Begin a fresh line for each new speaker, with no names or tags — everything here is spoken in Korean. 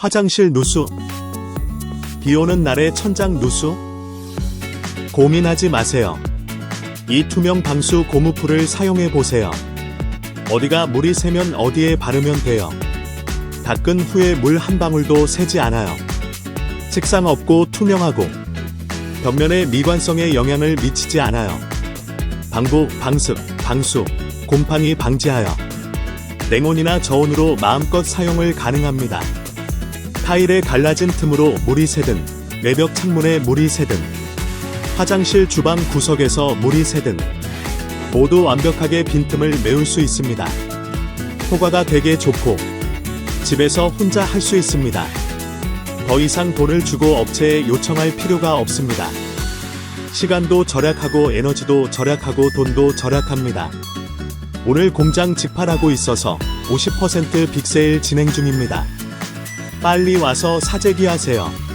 화장실 누수. 비 오는 날에 천장 누수? 고민하지 마세요. 이 투명 방수 고무풀을 사용해 보세요. 어디가 물이 새면 어디에 바르면 돼요. 닦은 후에 물 한 방울도 새지 않아요. 색상 없고 투명하고 벽면의 미관성에 영향을 미치지 않아요. 방부, 방습, 방수, 곰팡이 방지하여 냉온이나 저온으로 마음껏 사용을 가능합니다. 타일에 갈라진 틈으로 물이 새든 외벽 창문에 물이 새든 화장실 주방 구석에서 물이 새든 모두 완벽하게 빈틈을 메울 수 있습니다. 효과가 되게 좋고 집에서 혼자 할 수 있습니다. 더 이상 돈을 주고 업체에 요청할 필요가 없습니다. 시간도 절약하고 에너지도 절약하고 돈도 절약합니다. 오늘 공장 직팔하고 있어서 50% 빅세일 진행 중입니다. 빨리 와서 사재기 하세요.